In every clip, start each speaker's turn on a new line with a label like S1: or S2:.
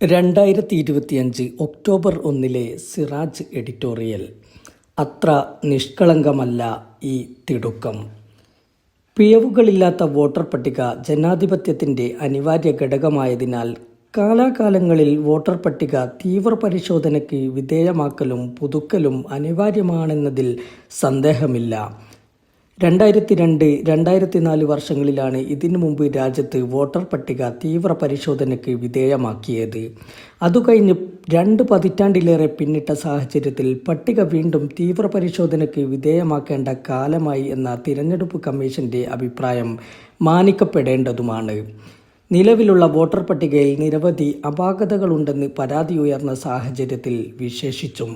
S1: രണ്ടായിരത്തി ഇരുപത്തിയഞ്ച് ഒക്ടോബർ ഒന്നിലെ സിറാജ് എഡിറ്റോറിയൽ. അത്ര നിഷ്കളങ്കമല്ല ഈ തിടുക്കം. പിഴവുകളില്ലാത്ത വോട്ടർ പട്ടിക ജനാധിപത്യത്തിന്റെ അനിവാര്യ ഘടകമായതിനാൽ കാലാകാലങ്ങളിൽ വോട്ടർ പട്ടിക തീവ്ര പരിശോധനയ്ക്ക് വിധേയമാക്കലും പുതുക്കലും അനിവാര്യമാണെന്നതിൽ സന്ദേഹമില്ല. രണ്ടായിരത്തി രണ്ട് രണ്ടായിരത്തി നാല് വർഷങ്ങളിലാണ് ഇതിനു മുമ്പ് രാജ്യത്ത് വോട്ടർ പട്ടിക തീവ്ര പരിശോധനയ്ക്ക് വിധേയമാക്കിയത്. അതുകഴിഞ്ഞ് രണ്ട് പതിറ്റാണ്ടിലേറെ പിന്നിട്ട സാഹചര്യത്തിൽ പട്ടിക വീണ്ടും തീവ്ര പരിശോധനയ്ക്ക് വിധേയമാക്കേണ്ട കാലമായി എന്ന തിരഞ്ഞെടുപ്പ് കമ്മീഷന്റെ അഭിപ്രായം മാനിക്കപ്പെടേണ്ടതുമാണ്. നിലവിലുള്ള വോട്ടർ പട്ടികയിൽ നിരവധി അപാകതകളുണ്ടെന്ന് പരാതി ഉയർന്ന സാഹചര്യത്തിൽ വിശേഷിച്ചും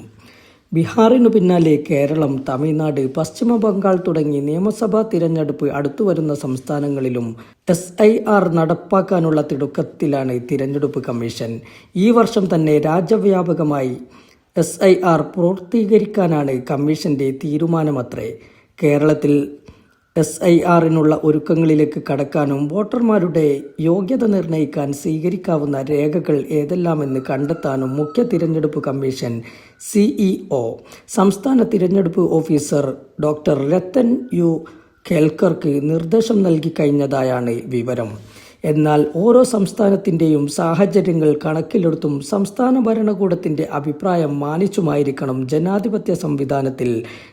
S1: ബീഹാറിനു പിന്നാലെ കേരളം തമിഴ്നാട് പശ്ചിമ ബംഗാൾ തുടങ്ങി നിയമസഭാ തിരഞ്ഞെടുപ്പ് അടുത്തുവരുന്ന സംസ്ഥാനങ്ങളിലും എസ് ഐ ആർ നടപ്പാക്കാനുള്ള തിടുക്കത്തിലാണ് തിരഞ്ഞെടുപ്പ് കമ്മീഷൻ. ഈ വർഷം തന്നെ രാജ്യവ്യാപകമായി എസ് ഐ ആർ പൂർത്തീകരിക്കാനാണ് കമ്മീഷന്റെ തീരുമാനമത്രേ. കേരളത്തിൽ എസ് ഐ ആറിനുള്ള ഒരുക്കങ്ങളിലേക്ക് കടക്കാനും വോട്ടർമാരുടെ യോഗ്യത നിർണയിക്കാൻ സ്വീകരിക്കാവുന്ന രേഖകൾ ഏതെല്ലാമെന്ന് കണ്ടെത്താനും മുഖ്യ തിരഞ്ഞെടുപ്പ് കമ്മീഷൻ സിഇഒ സംസ്ഥാന തിരഞ്ഞെടുപ്പ് ഓഫീസർ ഡോക്ടർ രത്തൻ യു കേൽക്കർക്ക് നിർദ്ദേശം നൽകി കഴിഞ്ഞതായാണ് വിവരം. എന്നാൽ ഓരോ സംസ്ഥാനത്തിന്റെയും സാഹചര്യങ്ങൾ കണക്കിലെടുത്തും സംസ്ഥാന ഭരണകൂടത്തിന്റെ അഭിപ്രായം മാനിച്ചുമായിരിക്കണം ജനാധിപത്യ സംവിധാനത്തിൽ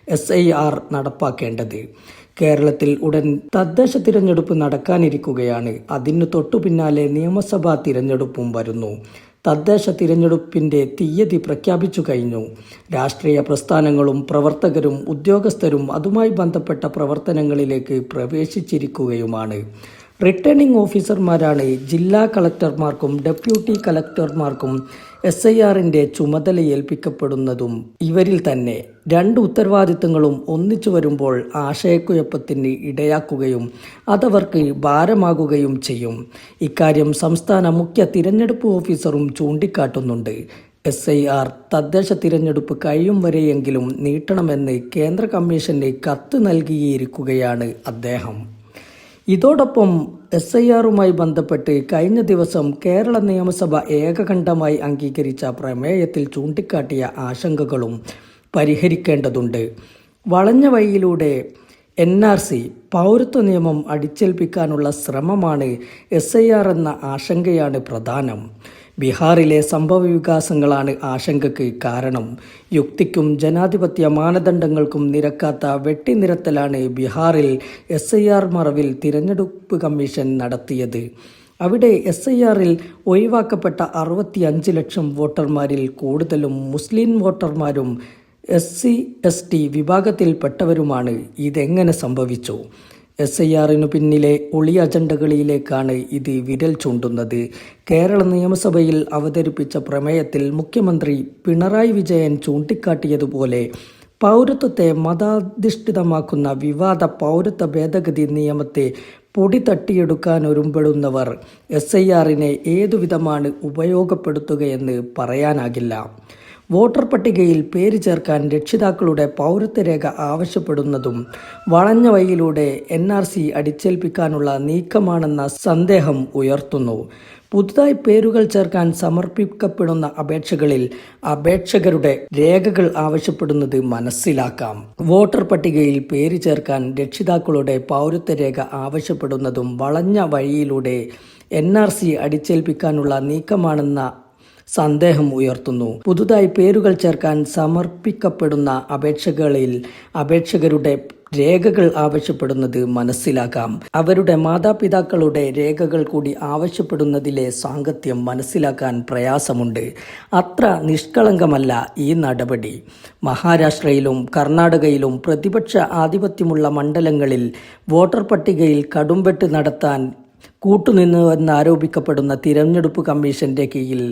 S1: എസ് നടപ്പാക്കേണ്ടത്. കേരളത്തിൽ ഉടൻ തദ്ദേശ തിരഞ്ഞെടുപ്പ് നടക്കാനിരിക്കുകയാണ്. അതിനു തൊട്ടു പിന്നാലെ നിയമസഭാ തിരഞ്ഞെടുപ്പും വരുന്നു. തദ്ദേശ തിരഞ്ഞെടുപ്പിന്റെ തീയതി പ്രഖ്യാപിച്ചു കഴിഞ്ഞു. രാഷ്ട്രീയ പ്രസ്ഥാനങ്ങളും പ്രവർത്തകരും ഉദ്യോഗസ്ഥരും അതുമായി ബന്ധപ്പെട്ട പ്രവർത്തനങ്ങളിലേക്ക് പ്രവേശിച്ചിരിക്കുകയുമാണ്. റിട്ടേണിംഗ് ഓഫീസർമാരാണ് ജില്ലാ കളക്ടർമാർക്കും ഡെപ്യൂട്ടി കളക്ടർമാർക്കും എസ് ഐ ആറിന്റെ ചുമതല ഏൽപ്പിക്കപ്പെടുന്നതും ഇവരിൽ തന്നെ രണ്ട് ഉത്തരവാദിത്തങ്ങളും ഒന്നിച്ചു വരുമ്പോൾ ആശയക്കുഴപ്പത്തിന് ഇടയാക്കുകയും അതവർക്ക് ഭാരമാകുകയും ചെയ്യും. ഇക്കാര്യം സംസ്ഥാന മുഖ്യ തിരഞ്ഞെടുപ്പ് ഓഫീസറും ചൂണ്ടിക്കാട്ടുന്നുണ്ട്. എസ് ഐ ആർ തദ്ദേശ തിരഞ്ഞെടുപ്പ് കഴിയും വരെയെങ്കിലും നീട്ടണമെന്ന് കേന്ദ്ര കമ്മീഷന് കത്ത് നൽകിയിരിക്കുകയാണ് അദ്ദേഹം. ഇതോടൊപ്പം എസ് ഐ ആറുമായി ബന്ധപ്പെട്ട് കഴിഞ്ഞ ദിവസം കേരള നിയമസഭ ഏകകണ്ഠമായി അംഗീകരിച്ച പ്രമേയത്തിൽ ചൂണ്ടിക്കാട്ടിയ ആശങ്കകളും പരിഹരിക്കേണ്ടതുണ്ട്. വളഞ്ഞ വഴിയിലൂടെ എൻ ആർ സി പൗരത്വ നിയമം അടിച്ചേൽപ്പിക്കാനുള്ള ശ്രമമാണ് എസ് ഐ ആർ എന്ന ആശങ്കയാണ് പ്രധാനം. ബീഹാറിലെ സംഭവ വികാസങ്ങളാണ് ആശങ്കയ്ക്ക് കാരണം. യുക്തിക്കും ജനാധിപത്യ മാനദണ്ഡങ്ങൾക്കും നിരക്കാത്ത വെട്ടിനിരത്തലാണ് ബീഹാറിൽ എസ് മറവിൽ തിരഞ്ഞെടുപ്പ് കമ്മീഷൻ നടത്തിയത്. അവിടെ എസ് ഐ ആറിൽ ഒഴിവാക്കപ്പെട്ട അറുപത്തി അഞ്ച് ലക്ഷം വോട്ടർമാരിൽ കൂടുതലും മുസ്ലിം വോട്ടർമാരും എസ് സി എസ് ടി വിഭാഗത്തിൽപ്പെട്ടവരുമാണ്. ഇതെങ്ങനെ സംഭവിച്ചു? എസ് ഐ ആറിനു പിന്നിലെ ഒളി അജണ്ടകളിലേക്കാണ് ഇത് വിരൽ ചൂണ്ടുന്നത്. കേരള നിയമസഭയിൽ അവതരിപ്പിച്ച പ്രമേയത്തിൽ മുഖ്യമന്ത്രി പിണറായി വിജയൻ ചൂണ്ടിക്കാട്ടിയതുപോലെ പൗരത്വത്തെ മതാധിഷ്ഠിതമാക്കുന്ന വിവാദ പൗരത്വ ഭേദഗതി നിയമത്തെ പൊടി തട്ടിയെടുക്കാനൊരുമ്പെടുന്നവർ എസ് ഐ ആറിനെ ഏതുവിധമാണ് ഉപയോഗപ്പെടുത്തുകയെന്ന് പറയാനാകില്ല. വോട്ടർ പട്ടികയിൽ പേര് ചേർക്കാൻ രക്ഷിതാക്കളുടെ പൗരത്വരേഖ ആവശ്യപ്പെടുന്നതും വളഞ്ഞ വഴിയിലൂടെ എൻ ആർ സി അടിച്ചേൽപ്പിക്കാനുള്ള നീക്കമാണെന്ന സന്ദേഹം ഉയർത്തുന്നു. പുതുതായി പേരുകൾ ചേർക്കാൻ സമർപ്പിക്കപ്പെടുന്ന അപേക്ഷകളിൽ അപേക്ഷകരുടെ രേഖകൾ ആവശ്യപ്പെടുന്നത് മനസ്സിലാക്കാം. വോട്ടർ പട്ടികയിൽ പേര് ചേർക്കാൻ രക്ഷിതാക്കളുടെ പൗരത്വരേഖ ആവശ്യപ്പെടുന്നതും വളഞ്ഞ വഴിയിലൂടെ എൻ ആർ സി അടിച്ചേൽപ്പിക്കാനുള്ള നീക്കമാണെന്ന സന്ദേഹം ഉയർത്തുന്നു. പുതുതായി പേരുകൾ ചേർക്കാൻ സമർപ്പിക്കപ്പെടുന്ന അപേക്ഷകളിൽ അപേക്ഷകരുടെ രേഖകൾ ആവശ്യപ്പെടുന്നത് മനസ്സിലാക്കാം. അവരുടെ മാതാപിതാക്കളുടെ രേഖകൾ കൂടി ആവശ്യപ്പെടുന്നതിലെ സാങ്കത്യം മനസ്സിലാക്കാൻ പ്രയാസമുണ്ട്. അത്ര നിഷ്കളങ്കമല്ല ഈ നടപടി. മഹാരാഷ്ട്രയിലും കർണാടകയിലും പ്രതിപക്ഷ ആധിപത്യമുള്ള മണ്ഡലങ്ങളിൽ വോട്ടർ പട്ടികയിൽ കടുംവെട്ട് നടത്താൻ കൂട്ടുനിന്നുവെന്നാരോപിക്കപ്പെടുന്ന തിരഞ്ഞെടുപ്പ് കമ്മീഷന്റെ കീഴിൽ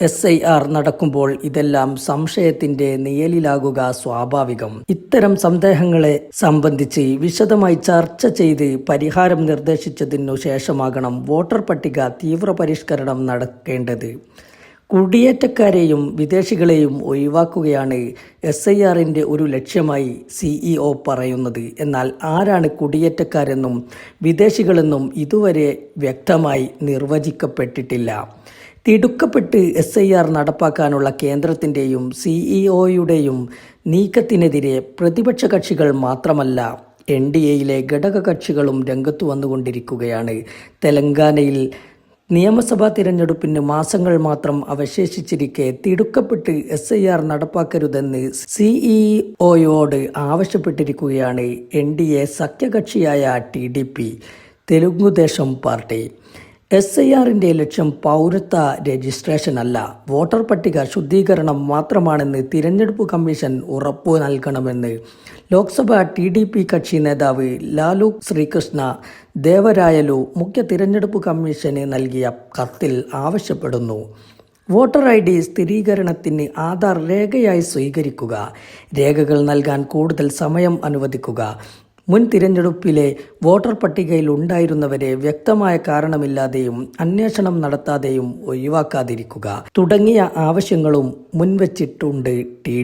S1: എസ് ഐ ആർ നടക്കുമ്പോൾ ഇതെല്ലാം സംശയത്തിന്റെ നിഴലിലാകുക സ്വാഭാവികം. ഇത്തരം സന്ദേഹങ്ങളെ സംബന്ധിച്ച് വിശദമായി ചർച്ച ചെയ്ത് പരിഹാരം നിർദ്ദേശിച്ചതിനു ശേഷമാകണം വോട്ടർ പട്ടിക തീവ്ര പരിഷ്കരണം നടക്കേണ്ടത്. കുടിയേറ്റക്കാരെയും വിദേശികളെയും ഒഴിവാക്കുകയാണ് എസ് ഐ ആറിന്റെ ഒരു ലക്ഷ്യമായി സിഇഒ പറയുന്നത്. എന്നാൽ ആരാണ് കുടിയേറ്റക്കാരെന്നും വിദേശികളെന്നും ഇതുവരെ വ്യക്തമായി നിർവചിക്കപ്പെട്ടിട്ടില്ല. തിടുക്കപ്പെട്ട് എസ് ഐ ആർ നടപ്പാക്കാനുള്ള കേന്ദ്രത്തിന്റെയും സിഇഒയുടെയും നീക്കത്തിനെതിരെ പ്രതിപക്ഷ കക്ഷികൾ മാത്രമല്ല എൻ ഡി എയിലെ ഘടകകക്ഷികളും രംഗത്തു വന്നുകൊണ്ടിരിക്കുകയാണ്. തെലങ്കാനയിൽ നിയമസഭാ തിരഞ്ഞെടുപ്പിന് മാസങ്ങൾ മാത്രം അവശേഷിച്ചിരിക്കെ തിടുക്കപ്പെട്ട് എസ് ഐ ആർ നടപ്പാക്കരുതെന്ന് സിഇഒയോട് ആവശ്യപ്പെട്ടിരിക്കുകയാണ് N D A സഖ്യകക്ഷിയായ T D P Telugudesam party. S I ആറിന്റെ ലക്ഷ്യം പൗരത്വ രജിസ്ട്രേഷൻ അല്ല. വോട്ടർ പട്ടിക ശുദ്ധീകരണം മാത്രമാണെന്ന് തിരഞ്ഞെടുപ്പ് കമ്മീഷൻ ഉറപ്പു നൽകണമെന്ന് ലോക്സഭ ടി ഡി പി കക്ഷി നേതാവ് ലാലു ശ്രീകൃഷ്ണ ദേവരായലു മുഖ്യ തിരഞ്ഞെടുപ്പ് കമ്മീഷന് നൽകിയ കത്തിൽ ആവശ്യപ്പെടുന്നു. വോട്ടർ ഐ ഡി സ്ഥിരീകരണത്തിന് ആധാർ രേഖയായി സ്വീകരിക്കുക. രേഖകൾ നൽകാൻ കൂടുതൽ സമയം അനുവദിക്കുക. മുൻ തിരഞ്ഞെടുപ്പിലെ വോട്ടർ പട്ടികയിൽ ഉണ്ടായിരുന്നവരെ വ്യക്തമായ കാരണമില്ലാതെയും അന്വേഷണം നടത്താതെയും ഒഴിവാക്കാതിരിക്കുക തുടങ്ങിയ ആവശ്യങ്ങളും മുൻവച്ചിട്ടുണ്ട് ടി